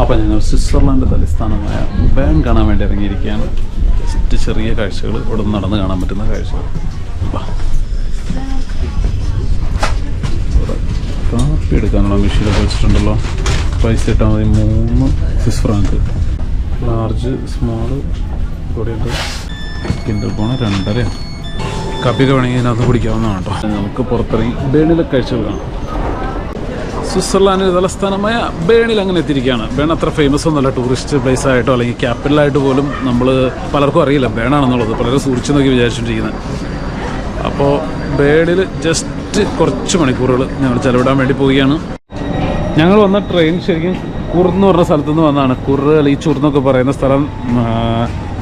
അപ്പോൾ ഞങ്ങൾ സ്വിറ്റ്സർലാൻഡ് തലസ്ഥാനമായ ബേൺ കാണാൻ വേണ്ടി ഇറങ്ങിയിരിക്കുകയാണ്. ജസ്റ്റ് ചെറിയ കാഴ്ചകൾ. ഇവിടെ നിന്ന് നടന്ന് കാണാൻ പറ്റുന്ന കാഴ്ചകൾ. കാപ്പി എടുക്കാനുള്ള മെഷീനൊക്കെ വെച്ചിട്ടുണ്ടല്ലോ. പൈസ ഇട്ടാൽ മതി. മൂന്ന് സ്വിസ് ഫ്രാങ്ക് ലാർജ് സ്മോൾ ഇവിടെയുണ്ട്. കിൻഡർ പോണ രണ്ടരയാണ് കാപ്പിയൊക്കെ വേണമെങ്കിൽ ഇതിനകത്ത് കുടിക്കാവുന്നതാണ് കേട്ടോ. നമുക്ക് പുറത്തിറങ്ങി ബേണിലെ കാഴ്ചകൾ കാണാം. സ്വിറ്റ്സർലാൻഡിന്റെ തലസ്ഥാനമായ ബേണിൽ അങ്ങനെ എത്തിയിരിക്കുകയാണ്. ബേൺ അത്ര ഫേമസ് ഒന്നുമല്ല. ടൂറിസ്റ്റ് പ്ലേസ് ആയിട്ടോ അല്ലെങ്കിൽ ക്യാപിറ്റലായിട്ട് പോലും നമ്മൾ പലർക്കും അറിയില്ല. ബേണാണെന്നുള്ളത്. പലരും സൂക്ഷിച്ചു നോക്കി വിചാരിച്ചുകൊണ്ടിരിക്കുന്നത് അപ്പോൾ ബേണിൽ ജസ്റ്റ് കുറച്ച് മണിക്കൂറുകൾ ഞങ്ങൾ ചെലവിടാൻ വേണ്ടി പോവുകയാണ്. ഞങ്ങൾ വന്ന ട്രെയിൻ ശരിക്കും കുർ എന്ന് പറഞ്ഞ സ്ഥലത്തു നിന്ന് വന്നതാണ് കുറ് അല്ലെങ്കിൽ ചുർന്നൊക്കെ പറയുന്ന സ്ഥലം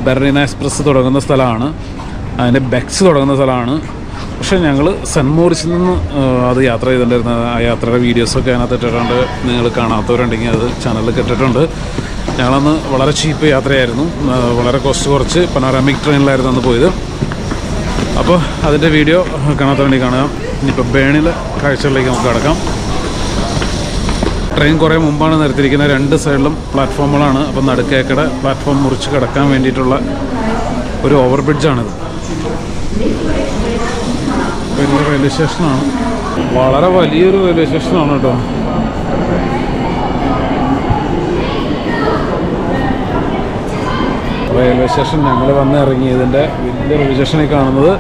ബെർണിന എക്സ്പ്രസ് തുടങ്ങുന്ന സ്ഥലമാണ്. അതിന്റെ ബെക്സ് തുടങ്ങുന്ന സ്ഥലമാണ്. പക്ഷേ ഞങ്ങൾ സെന്റ് മോറിസിൽ നിന്ന് അത് യാത്ര ചെയ്തിട്ടുണ്ടായിരുന്ന ആ യാത്രയുടെ വീഡിയോസൊക്കെ അതിനകത്ത് ഇട്ടിട്ടുണ്ട്. നിങ്ങൾ കാണാത്തവരുണ്ടെങ്കിൽ അത് ചാനലിൽ ഇട്ടിട്ടുണ്ട്. ഞങ്ങളന്ന് വളരെ ചീപ്പ് യാത്രയായിരുന്നു. വളരെ കോസ്റ്റ് കുറച്ച് പനോറാമിക് ട്രെയിനിലായിരുന്നു അന്ന് പോയത്. അപ്പോൾ അതിന്റെ വീഡിയോ കാണാത്ത വേണ്ടി കാണുക. ഇനിയിപ്പോൾ ബേണിലെ കാഴ്ചകളിലേക്ക് നമുക്ക് കടക്കാം. ട്രെയിൻ കുറേ മുമ്പാണ് നിരത്തിയിരിക്കുന്ന രണ്ട് സൈഡിലും പ്ലാറ്റ്ഫോമുകളാണ് അപ്പം നടുക്കേക്കട പ്ലാറ്റ്ഫോം മുറിച്ച് കിടക്കാൻ വേണ്ടിയിട്ടുള്ള ഒരു ഓവർ ബ്രിഡ്ജാണിത് വലിയ റെയിൽവേ സ്റ്റേഷനാണ് വളരെ വലിയൊരു റെയിൽവേ സ്റ്റേഷനാണ് കേട്ടോ. റെയിൽവേ സ്റ്റേഷൻ ഞങ്ങൾ വന്ന് ഇറങ്ങിയതിന്റെ വലിയ റെയിൽവേ സ്റ്റേഷനിൽ കാണുന്നത്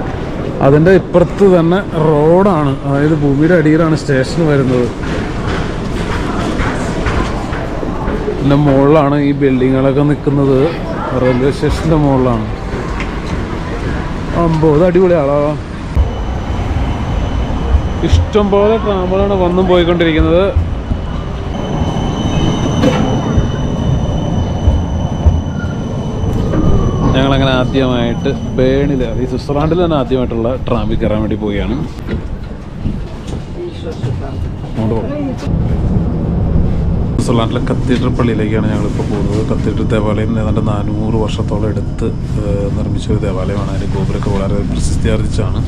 അതിന്റെ ഇപ്പുറത്ത് തന്നെ റോഡാണ് അതായത് ഭൂമിയുടെ അടിയിലാണ് സ്റ്റേഷൻ വരുന്നത്. പിന്നെ മുകളിലാണ് ഈ ബിൽഡിങ്ങുകളൊക്കെ നിൽക്കുന്നത്. റെയിൽവേ സ്റ്റേഷന്റെ മുകളിലാണ്. അമ്പത് അടിപൊളിയാളോ ഇഷ്ടം പോലെ വന്നും പോയിക്കൊണ്ടിരിക്കുന്നത്. ഞങ്ങളങ്ങനെ ആദ്യമായിട്ട് ബേണിൽ ഈ സ്വിറ്റ്സർലാൻഡിൽ തന്നെ ആദ്യമായിട്ടുള്ള ട്രാമ്പിൽ കയറാൻ വേണ്ടി പോവുകയാണ്. സ്വിറ്റ്സർലാൻഡിലെ കത്തീഡ്രൽ പള്ളിയിലേക്കാണ് ഞങ്ങളിപ്പോൾ പോകുന്നത്. കത്തീഡ്രൽ ദേവാലയം ഏതാണ്ട് നാനൂറ് വർഷത്തോളം എടുത്ത് നിർമ്മിച്ച ഒരു ദേവാലയമാണ്. അതിന്റെ ഗോപുരമൊക്കെ വളരെ പ്രസിദ്ധി ആർജിച്ചാണ്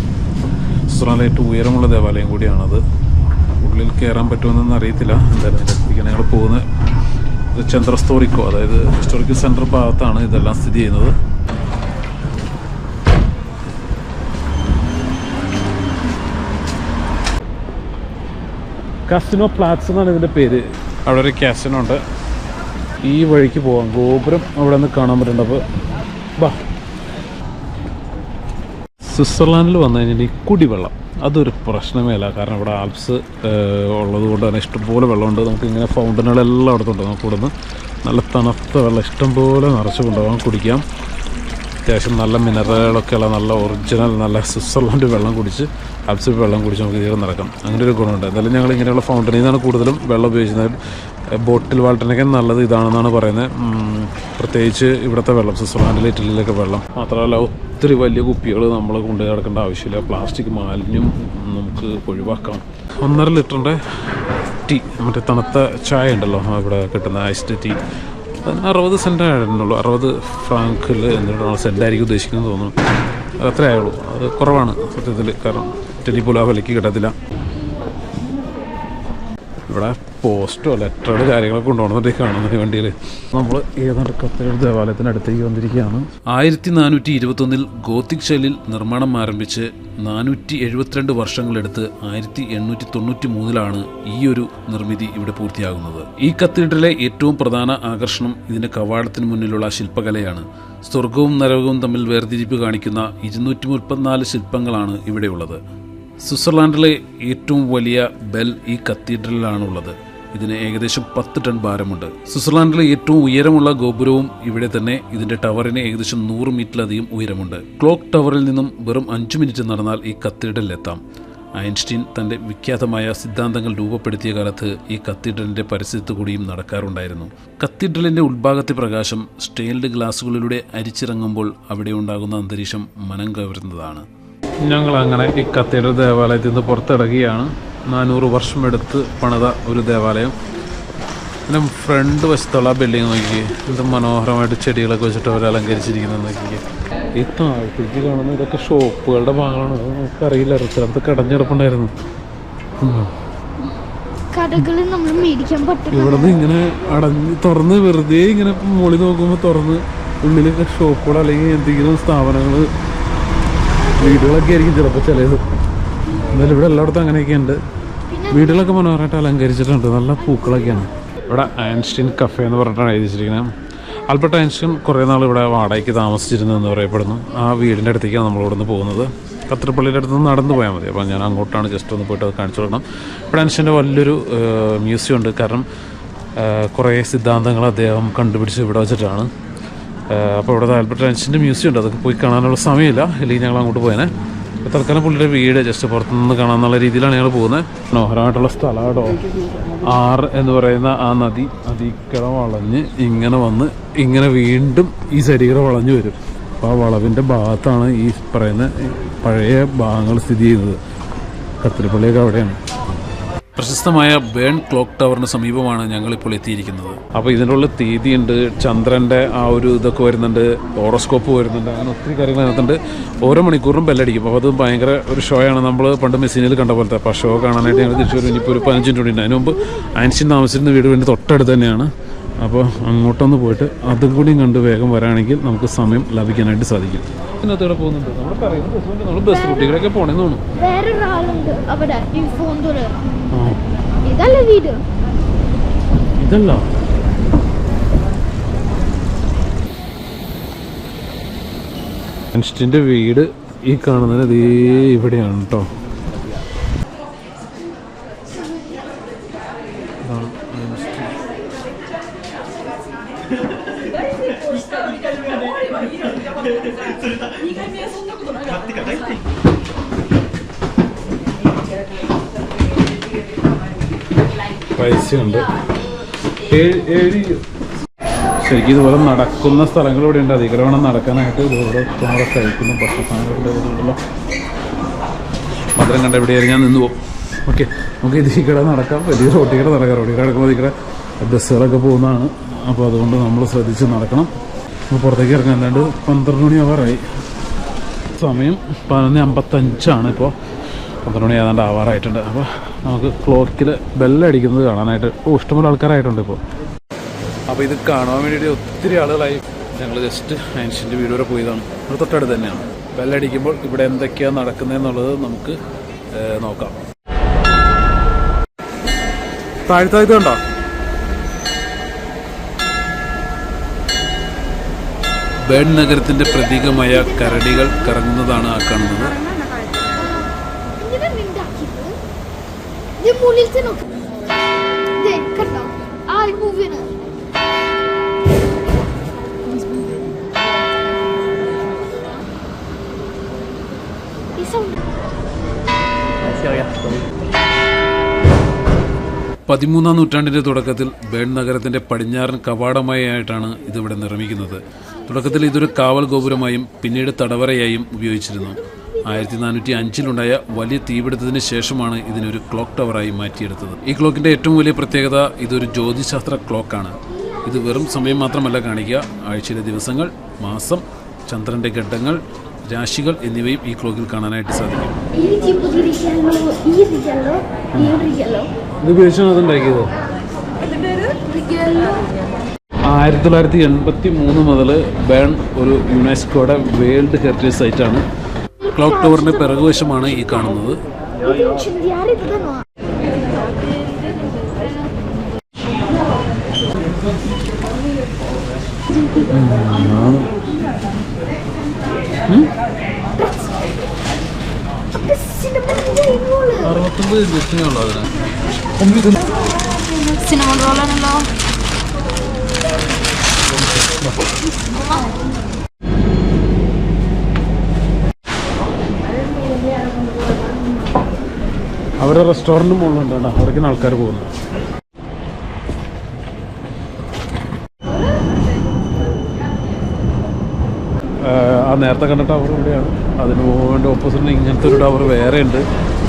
സ്വിറ്റ്സർലാൻഡിലെ ഏറ്റവും ഉയരമുള്ള ദേവാലയം കൂടിയാണത്. ഉള്ളിൽ കയറാൻ പറ്റുമെന്നൊന്നും അറിയത്തില്ല. എന്തായാലും ഞങ്ങൾ പോകുന്നത്. ചന്ദ്രസ്തോറിക്കോ അതായത് ഹിസ്റ്റോറിക്കൽ സെന്റർ ഭാഗത്താണ് ഇതെല്ലാം സ്ഥിതി ചെയ്യുന്നത്. കസിനോ പ്ലാറ്റ്സ് എന്നാണ് ഇതിന്റെ പേര്. അവിടെ ഒരു കാസിനോ ഉണ്ട്. ഈ വഴിക്ക് പോകാം ഗോപുരം അവിടെ നിന്ന് കാണാൻ പറ്റുന്നുണ്ട്. അപ്പോൾ ബാ സ്വിറ്റ്സർലാൻഡിൽ വന്നു കഴിഞ്ഞാൽ ഈ കുടിവെള്ളം അതൊരു പ്രശ്നമേ അല്ല കാരണം ഇവിടെ ആൽപ്സ് ഉള്ളതുകൊണ്ട് തന്നെ ഇഷ്ടംപോലെ വെള്ളമുണ്ട്. നമുക്ക് ഇങ്ങനെ ഫൗണ്ടനുകളെല്ലാം അടുത്തുണ്ട് നമുക്ക് ഇവിടുന്ന് നല്ല തണുത്ത വെള്ളം ഇഷ്ടംപോലെ നിറച്ച് കൊണ്ടുപോകാം കുടിക്കാം. അത്യാവശ്യം നല്ല മിനറലുകളൊക്കെ ഉള്ള നല്ല ഒറിജിനൽ നല്ല സ്വിറ്റ്സർലാൻഡ് വെള്ളം കുടിച്ച് ആൽപ്സിൽ വെള്ളം കുടിച്ച് നമുക്ക് തീരെ നടക്കാം. അങ്ങനെ ഒരു ഗുണമുണ്ട്. എന്തായാലും ഞങ്ങൾ ഇങ്ങനെയുള്ള ഫൗണ്ടനിൽ നിന്നാണ് കൂടുതലും വെള്ളം ഉപയോഗിക്കുന്നത്. ബോട്ടിൽ വാട്ടറിനൊക്കെ നല്ലത് ഇതാണെന്നാണ് പറയുന്നത്. പ്രത്യേകിച്ച് ഇവിടുത്തെ വെള്ളം സ്വിറ്റ്സർലാൻഡിൽ ഇറ്റലിയിലൊക്കെ വെള്ളം. മാത്രമല്ല ഒത്തിരി വലിയ കുപ്പികൾ നമ്മൾ കൊണ്ട് നടക്കേണ്ട ആവശ്യമില്ല. പ്ലാസ്റ്റിക് മാലിന്യം നമുക്ക് ഒഴിവാക്കാം. ഒന്നര ലിറ്ററിന്റെ ടീ മറ്റേ തണുത്ത ചായ ഉണ്ടല്ലോ ഇവിടെ കിട്ടുന്ന ഐസ്ഡ് ടീ അറുപത് സെന്റ് അറുപത് ഫ്രാങ്കിൽ എന്നിട്ടാണ് സെന്റായിരിക്കും ഉദ്ദേശിക്കുന്നത് തോന്നുന്നു. അത് അത്രയേ ആയുള്ളൂ. അത് കുറവാണ് സത്യത്തിൽ കാരണം ഇറ്റലി പോലും ആ വിലയ്ക്ക് കിട്ടത്തില്ല. ഇവിടെ പോസ്റ്റോ ലെറ്ററോ കാര്യങ്ങളൊക്കെ കൊണ്ടുപോകുന്നുണ്ട് കാണുന്നത് ഈ വണ്ടിയിൽ നമ്മൾ ഏതാണ്ട് കത്തീഡ്രൽ ദേവാലയത്തിന് അടുത്തേക്ക് വന്നിരിക്കുകയാണ്. ആയിരത്തി നാനൂറ്റി ഇരുപത്തൊന്നിൽ ഗോത്തിക് ശൈലിയിൽ നിർമ്മാണം ആരംഭിച്ച് നാനൂറ്റി എഴുപത്തിരണ്ട് വർഷങ്ങളെടുത്ത് ആയിരത്തി എണ്ണൂറ്റി തൊണ്ണൂറ്റി മൂന്നിലാണ് ഈ ഒരു നിർമ്മിതി ഇവിടെ പൂർത്തിയാകുന്നത്. ഈ കത്തീഡ്രലിലെ ഏറ്റവും പ്രധാന ആകർഷണം ഇതിന്റെ കവാടത്തിന് മുന്നിലുള്ള ശില്പകലയാണ്. സ്വർഗവും നരകവും തമ്മിൽ വേർതിരിപ്പ് കാണിക്കുന്ന ഇരുന്നൂറ്റി മുപ്പത്തിനാല് ശില്പങ്ങളാണ് ഇവിടെയുള്ളത്. സ്വിറ്റ്സർലാൻഡിലെ ഏറ്റവും വലിയ ബെൽ ഈ കത്തീഡ്രലിലാണുള്ളത്. ഇതിന് ഏകദേശം പത്ത് ടൺ ഭാരമുണ്ട്. സ്വിറ്റ്സർലാൻഡിലെ ഏറ്റവും ഉയരമുള്ള ഗോപുരവും ഇവിടെ തന്നെ ഇതിന്റെ ടവറിന് ഏകദേശം നൂറ് മീറ്ററിലധികം ഉയരമുണ്ട്. ക്ലോക്ക് ടവറിൽ നിന്നും വെറും അഞ്ചു മിനിറ്റ് നടന്നാൽ ഈ കത്തീഡ്രലിലെത്താം. ഐൻസ്റ്റീൻ തന്റെ വിഖ്യാതമായ സിദ്ധാന്തങ്ങൾ രൂപപ്പെടുത്തിയ കാലത്ത് ഈ കത്തീഡ്രലിന്റെ പരിസരത്ത് കൂടിയും നടക്കാറുണ്ടായിരുന്നു. കത്തീഡ്രലിന്റെ ഉൾഭാഗത്തെ പ്രകാശം സ്റ്റെയിൻഡ് ഗ്ലാസുകളിലൂടെ അരിച്ചിറങ്ങുമ്പോൾ അവിടെ ഉണ്ടാകുന്ന അന്തരീക്ഷം മനം കവരുന്നതാണ് ഞങ്ങൾ അങ്ങനെ ഈ കത്തീഡ്രൽ ദേവാലയത്തിൽ നിന്ന് പുറത്തിറങ്ങിയാണ്. നാനൂറ് വർഷം എടുത്ത് പണിത ഒരു ദേവാലയം. പിന്നെ ഫ്രണ്ട് വശത്തുള്ള ബിൽഡിംഗ് നോക്കിക്കേ. ഇത് മനോഹരമായിട്ട് ചെടികളൊക്കെ വെച്ചിട്ട് അവർ അലങ്കരിച്ചിരിക്കുന്നത് നോക്കിക്കേ. ഈ താഴ്ത്തേക്ക് കാണുന്ന ഇതൊക്കെ ഷോപ്പുകളുടെ ഭാഗമാണ്. നമുക്കറിയില്ല. കടഞ്ഞെടുപ്പുണ്ടായിരുന്നു. ഇവിടെ നിന്ന് ഇവിടുന്ന് ഇങ്ങനെ അടഞ്ഞ് തുറന്ന് വെറുതെ ഇങ്ങനെ മുകളിൽ നോക്കുമ്പോൾ തുറന്ന് ഉള്ളിലൊക്കെ ഷോപ്പുകൾ അല്ലെങ്കിൽ എന്തെങ്കിലും സ്ഥാപനങ്ങൾ വീടുകളൊക്കെ ആയിരിക്കും ചിലപ്പോൾ ചിലത്. എന്നാലും ഇവിടെ എല്ലായിടത്തും അങ്ങനെയൊക്കെ ഉണ്ട് വീടുകളൊക്കെ മനോഹരമായിട്ട് അലങ്കരിച്ചിട്ടുണ്ട്. നല്ല പൂക്കളൊക്കെയാണ്. ഇവിടെ ഐൻസ്റ്റീൻ കഫേ എന്ന് പറഞ്ഞിട്ടാണ് എഴുതിച്ചിരിക്കുന്നത്. ആൽബർട്ട് ഐൻസ്റ്റീൻ കുറേ നാൾ ഇവിടെ വാടകയ്ക്ക് താമസിച്ചിരുന്നു എന്ന് പറയപ്പെടുന്നു. ആ വീടിന്റെ അടുത്തേക്കാണ് നമ്മൾ ഇവിടുന്ന് പോകുന്നത്. കത്തിരപ്പള്ളിയുടെ അടുത്ത് നിന്ന് നടന്നു പോയാൽ മതി. അപ്പോൾ ഞാൻ അങ്ങോട്ടാണ് ജസ്റ്റ് ഒന്ന് പോയിട്ട് അത് കാണിച്ചു കൊടുക്കണം. ഇവിടെ ഐൻസ്റ്റീന്റെ വലിയൊരു മ്യൂസിയം ഉണ്ട്. കാരണം കുറേ സിദ്ധാന്തങ്ങൾ അദ്ദേഹം കണ്ടുപിടിച്ച് ഇവിടെ വെച്ചിട്ടാണ്. അപ്പോൾ ഇവിടെ ആൽബർട്ട് ഐൻസ്റ്റീന്റെ മ്യൂസിയം ഉണ്ട്. അതൊക്കെ പോയി കാണാനുള്ള സമയമില്ല. അല്ലെങ്കിൽ ഞങ്ങൾ അങ്ങോട്ട് പോയേനെ. ഇപ്പോൾ തൽക്കാലം പുള്ളിയുടെ വീട് ജസ്റ്റ് പുറത്തുനിന്ന് കാണാമെന്നുള്ള രീതിയിലാണ് ഞങ്ങൾ പോകുന്നത്. മനോഹരമായിട്ടുള്ള സ്ഥലം ആർ എന്ന് പറയുന്ന ആ നദി നദിക്കട വളഞ്ഞ് ഇങ്ങനെ വന്ന് ഇങ്ങനെ വീണ്ടും ഈ ശരീരം വളഞ്ഞു വരും. അപ്പോൾ ആ വളവിന്റെ ഭാഗത്താണ് ഈ പറയുന്ന പഴയ ഭാഗങ്ങൾ സ്ഥിതി ചെയ്യുന്നത്. കത്തിരിപ്പള്ളിയൊക്കെ അവിടെയാണ്. പ്രശസ്തമായ ബേൺ ക്ലോക്ക് ടവറിന് സമീപമാണ് ഞങ്ങളിപ്പോൾ എത്തിയിരിക്കുന്നത്. അപ്പോൾ ഇതിനുള്ള തീയതി തീയതിയുണ്ട് ചന്ദ്രന്റെ ആ ഒരു ഇതൊക്കെ വരുന്നുണ്ട് ഹോറോസ്കോപ്പ് വരുന്നുണ്ട് അങ്ങനെ ഒത്തിരി കാര്യങ്ങൾ അതിനകത്തുണ്ട്. ഓരോ മണിക്കൂറിനും ബെല്ലടിക്കും. അപ്പോൾ അത് ഭയങ്കര ഒരു ഷോ ആണ്. നമ്മൾ പണ്ട് മെസ്സിനിൽ കണ്ട പോലത്തെ. അപ്പോൾ ഷോ കാണാനായിട്ട് ഞങ്ങൾ തിരിച്ചു വരും ഇനിയിപ്പോൾ ഒരു പതിനഞ്ച് മിനിറ്റ് ഉണ്ട്. അതിന് മുമ്പ് ആൻഷ്യൻ താമസിച്ചിരുന്ന വീട് വേണ്ടി തൊട്ടടുത്ത് തന്നെയാണ്. അപ്പോൾ അങ്ങോട്ടൊന്ന് പോയിട്ട് അതും കൂടി കണ്ട് വേഗം വരാണെങ്കിൽ നമുക്ക് സമയം ലഭിക്കാനായിട്ട് സാധിക്കും. ഇതിനകത്ത് ഇവിടെ പോകുന്നുണ്ട്? നമ്മൾ പറയുന്നത് നമ്മൾ ബസ് തോന്നുന്നു. വേറൊരാളുണ്ട് അവിടെ ഈ ഫോൺ ആ. ഇതല്ല വീട്? ഇതല്ല. ഐൻസ്റ്റീന്റെ വീട് ഈ കാണുന്നത് ദേ ഇവിടെയാണ് കേട്ടോ ഏഴ് ശരിക്കും ഇതുപോലെ നടക്കുന്ന സ്ഥലങ്ങൾ ഇവിടെ ഉണ്ട്. അതിക്രമണം നടക്കാനായിട്ട് ഇതുപോലെ നമ്മുടെ കഴിക്കുന്ന. ഭക്ഷണസാധനങ്ങളുടെ മധുരം കണ്ട എവിടെയായിരുന്നു ഞാൻ നിന്ന് പോകും. ഓക്കെ. നമുക്ക് ഇതിൽ കൂടെ നടക്കാം. വലിയ റോട്ടിൽ കൂടെ നടക്കാം. റോട്ടിൽ കിടക്കുമ്പോൾ ഇതിൽ ബസ്സുകളൊക്കെ പോകുന്നതാണ്. അപ്പോൾ അതുകൊണ്ട് നമ്മൾ ശ്രദ്ധിച്ച് നടക്കണം. അപ്പോൾ പുറത്തേക്ക് ഇറങ്ങാൻ അല്ലാണ്ട് പന്ത്രണ്ട് മണി ആവാറായി. സമയം പതിനൊന്ന് അമ്പത്തഞ്ചാണ് ഇപ്പോൾ. പന്ത്രണ്ട് മണി ഏതാണ്ട് ആവാറായിട്ടുണ്ട്. അപ്പോൾ നമുക്ക് ക്ലോക്കിൽ ബെല്ലടിക്കുന്നത് കാണാനായിട്ട് ഓ ഇഷ്ടംപോലെ ആൾക്കാരായിട്ടുണ്ട് ഇപ്പോൾ അപ്പോൾ ഇത് കാണാൻ വേണ്ടിയിട്ട് ഒത്തിരി ആളുകളായി. ഞങ്ങൾ ജസ്റ്റ് ആൻഷ്യന്റെ വീട് വരെ പോയതാണ്. ഇവിടെ തൊട്ടടുത്ത് തന്നെയാണ്. ബെല്ലടിക്കുമ്പോൾ ഇവിടെ എന്തൊക്കെയാണ് നടക്കുന്നതെന്നുള്ളത് നമുക്ക് നോക്കാം. താഴ്ത്താഴ്ത്ത കണ്ടോ? ബേൺ നഗരത്തിന്റെ പ്രതീകമായ കരടികൾ കറങ്ങുന്നതാണ് ആ കാണുന്നത് ഇങ്ങനെ മിണ്ടാക്കിയത് ഇത് മുകളിലത്തെ നോക്ക് കണ്ടോ മൂവിന് ഈ സൗണ്ട് പതിമൂന്നാം നൂറ്റാണ്ടിന്റെ തുടക്കത്തിൽ ബേൺ നഗരത്തിന്റെ പടിഞ്ഞാറൻ കവാടമായിട്ടാണ് ഇതിവിടെ നിർമ്മിക്കുന്നത്. തുടക്കത്തിൽ ഇതൊരു കാവൽ ഗോപുരമായും പിന്നീട് തടവറയായും ഉപയോഗിച്ചിരുന്നു. ആയിരത്തി നാനൂറ്റി അഞ്ചിലുണ്ടായ വലിയ തീപിടുത്തത്തിന് ശേഷമാണ് ഇതിനൊരു ക്ലോക്ക് ടവറായി മാറ്റിയെടുത്തത്. ഈ ക്ലോക്കിന്റെ ഏറ്റവും വലിയ പ്രത്യേകത ഇതൊരു ജ്യോതിശാസ്ത്ര ക്ലോക്കാണ്. ഇത് വെറും സമയം മാത്രമല്ല കാണിക്കുക. ആഴ്ചയിലെ ദിവസങ്ങൾ മാസം ചന്ദ്രന്റെ ഘട്ടങ്ങൾ രാശികൾ എന്നിവയും ഈ ക്ലോക്കിൽ കാണാനായിട്ട് സാധിക്കും. ആയിരത്തി തൊള്ളായിരത്തി എൺപത്തി മൂന്ന് മുതൽ ബേൺ ഒരു യുനെസ്കോയുടെ വേൾഡ് ഹെറിറ്റേജ് സൈറ്റാണ്. ക്ലോക്ക് ടവറിന്റെ പിറകുവശമാണ് ഈ കാണുന്നത്. അറുപത്തൊമ്പത് ലക്ഷങ്ങളുള്ളൂ അതിന് സിനിമ റോളാണല്ലോ. അവരുടെ റെസ്റ്റോറന്റും മുകളിലുണ്ട് കേട്ടോ. അവിടേക്കാണ് ആൾക്കാർ പോകുന്നു ആ നേരത്തെ കണ്ട ടവർ ഇവിടെയാണ്. അതിന് വേണ്ടി ഓപ്പോസിറ്റിന് ഇങ്ങനത്തെ ഒരു ടവർ വേറെ ഉണ്ട്.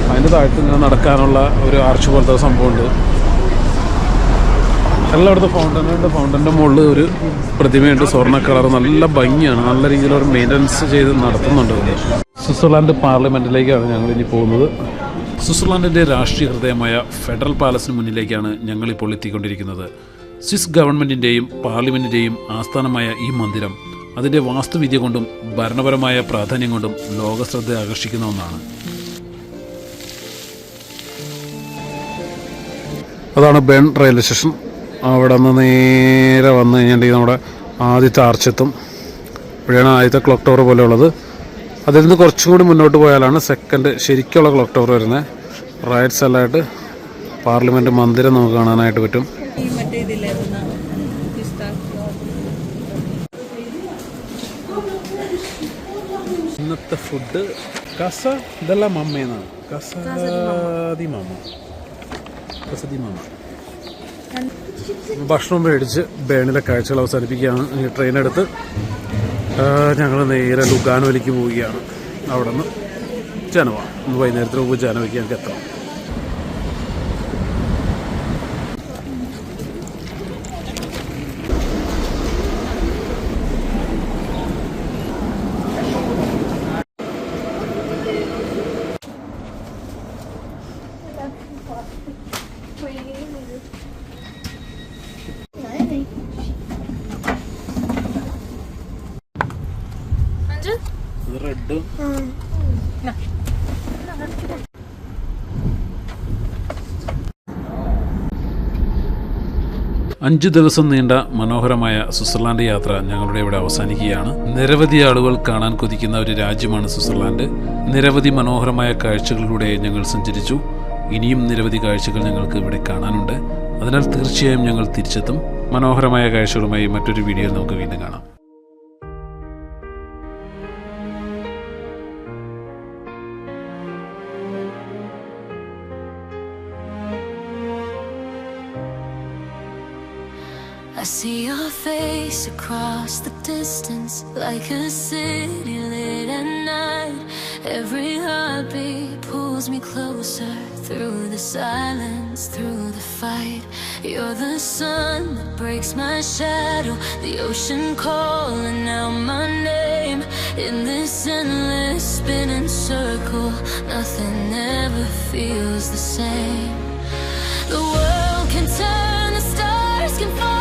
അതിന്റെ താഴത്ത് ഇങ്ങനെ നടക്കാനുള്ള ഒരു ആർച്ച് പോലത്തെ സംഭവമുണ്ട്. എല്ലായിടത്തും ഫൗണ്ടനുണ്ട് ഫൗണ്ടന്റെ മുകളിൽ ഒരു പ്രതിമയുണ്ട്. സ്വർണ കളർ നല്ല ഭംഗിയാണ്. നല്ല രീതിയിൽ അവർ മെയിന്റനൻസ് ചെയ്ത് നടത്തുന്നുണ്ട്. സ്വിറ്റ്സർലാൻഡ് പാർലമെന്റിലേക്കാണ് ഞങ്ങൾ ഇനി പോകുന്നത്. സ്വിറ്റ്സർലാൻഡിന്റെ രാഷ്ട്രീയ ഹൃദയമായ ഫെഡറൽ പാലസിന് മുന്നിലേക്കാണ് ഞങ്ങളിപ്പോൾ എത്തിക്കൊണ്ടിരിക്കുന്നത്. സ്വിസ് ഗവൺമെന്റിന്റെയും പാർലമെന്റിന്റെയും ആസ്ഥാനമായ ഈ മന്ദിരം അതിന്റെ വാസ്തുവിദ്യ കൊണ്ടും ഭരണപരമായ പ്രാധാന്യം കൊണ്ടും ലോകശ്രദ്ധ ആകർഷിക്കുന്ന ഒന്നാണ്. അതാണ് ബെൺ റെയിൽവേ സ്റ്റേഷൻ. അവിടെ നിന്ന് നേരെ വന്നു കഴിഞ്ഞിട്ടുണ്ടെങ്കിൽ നമ്മുടെ ആദ്യത്തെ ആർച്ചെത്തും ഇവിടെയാണ് ആദ്യത്തെ ക്ലോക്ക് ടവർ പോലെ ഉള്ളത് അതിൽ നിന്ന് കുറച്ചും കൂടി മുന്നോട്ട് പോയാലാണ് സെക്കൻഡ് ശരിക്കുള്ള ക്ലോക്ക് ടവർ വരുന്നത്. റൈറ്റ് സൈഡിലായിട്ട് പാർലമെന്റ് മന്ദിരം നമുക്ക് കാണാനായിട്ട് പറ്റും. ഇന്നത്തെ ഫുഡ് കസ ഇതെല്ലാം മമ്മയെന്നാണ് കസാദി മാമ. കസതി മാമ. ഭക്ഷണം മേടിച്ച് ബേണിലെ കാഴ്ചകൾ അവസാനിപ്പിക്കുകയാണ്. ഈ ട്രെയിനെടുത്ത് ഞങ്ങൾ നേരെ ലുഗാനോയിലേക്ക് പോവുകയാണ്. അവിടെ നിന്ന് ജനവ. ഇന്ന് വൈകുന്നേരത്തിന് മുമ്പ് ജനവയ്ക്ക് ഞങ്ങൾക്ക് എത്തണം അഞ്ചു ദിവസം നീണ്ട മനോഹരമായ സ്വിറ്റ്സർലാൻഡ് യാത്ര ഞങ്ങളുടെ ഇവിടെ അവസാനിക്കുകയാണ്. നിരവധി ആളുകൾ കാണാൻ കൊതിക്കുന്ന ഒരു രാജ്യമാണ് സ്വിറ്റ്സർലാൻഡ്. നിരവധി മനോഹരമായ കാഴ്ചകളിലൂടെ ഞങ്ങൾ സഞ്ചരിച്ചു. ഇനിയും നിരവധി കാഴ്ചകൾ ഞങ്ങൾക്ക് ഇവിടെ കാണാനുണ്ട്. അതിനാൽ തീർച്ചയായും ഞങ്ങൾ തിരിച്ചെത്തും. മനോഹരമായ കാഴ്ചകളുമായി മറ്റൊരു വീഡിയോയിൽ നമുക്ക് വീണ്ടും കാണാം. See your face across the distance like a city lit at night. Every heartbeat pulls me closer through the silence, through the fight. You're the sun that breaks my shadow, the ocean calling out my name. In this endless spinning circle, nothing ever feels the same. The world can turn, the stars can fall,